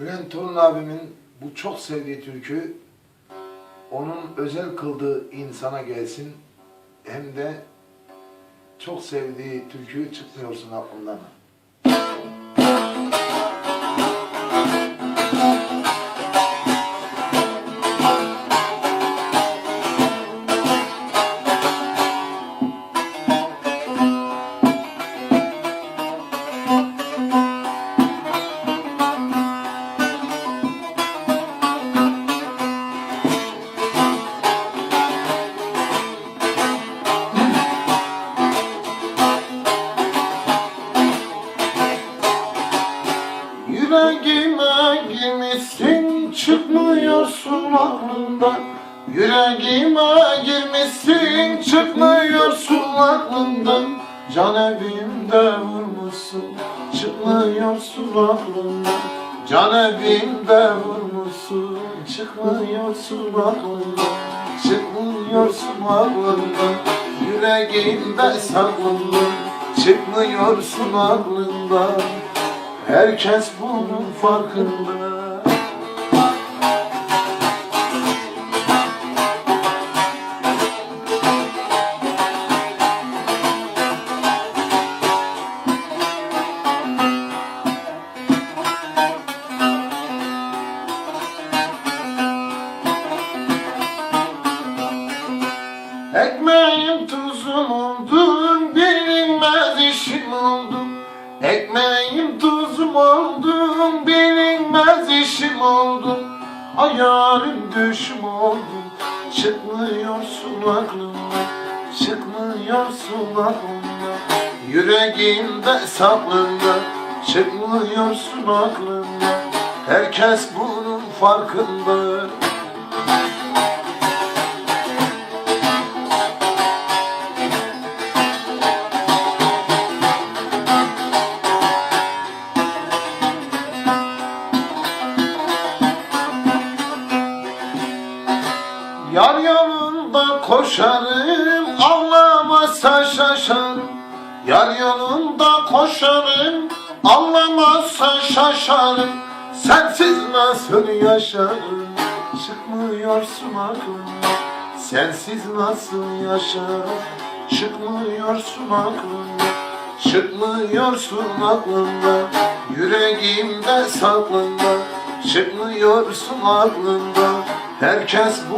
Bülent Torun abimin bu çok sevdiği türkü onun özel kıldığı insana gelsin hem de çok sevdiği türkü çıkmıyorsun aklımdan. Girmişsin çıkmıyorsun aklımdan. Yüreğime girmişsin çıkmıyorsun aklımdan. Can evimde vurmuşsun çıkmıyorsun aklımdan. Can evimde vurmuşsun çıkmıyorsun aklımdan. Çıkmıyorsun aklımdan. Yüreğimde saklandın çıkmıyorsun aklımdan. Herkes bunun farkında Ekmeğim tuzum oldun bilinmez işim oldun Ekmeğim tuzum oldun bilinmez işim oldun Hayalim düşüm oldun çıkmıyorsun aklımdan Çıkmıyorsun aklımdan. Yüreğimde saklında çıkmıyorsun aklımdan. Herkes bunun farkında Yar yolunda koşarım Anlamazsa şaşarım. Yar yolunda koşarım Anlamazsa şaşarım. Sensiz nasıl yaşarım? Çıkmıyorsun aklımdan Sensiz nasıl yaşarım? Çıkmıyorsun aklımdan Çıkmıyorsun aklımdan Yüreğimde saklında Çıkmıyorsun aklımdan Herkes bu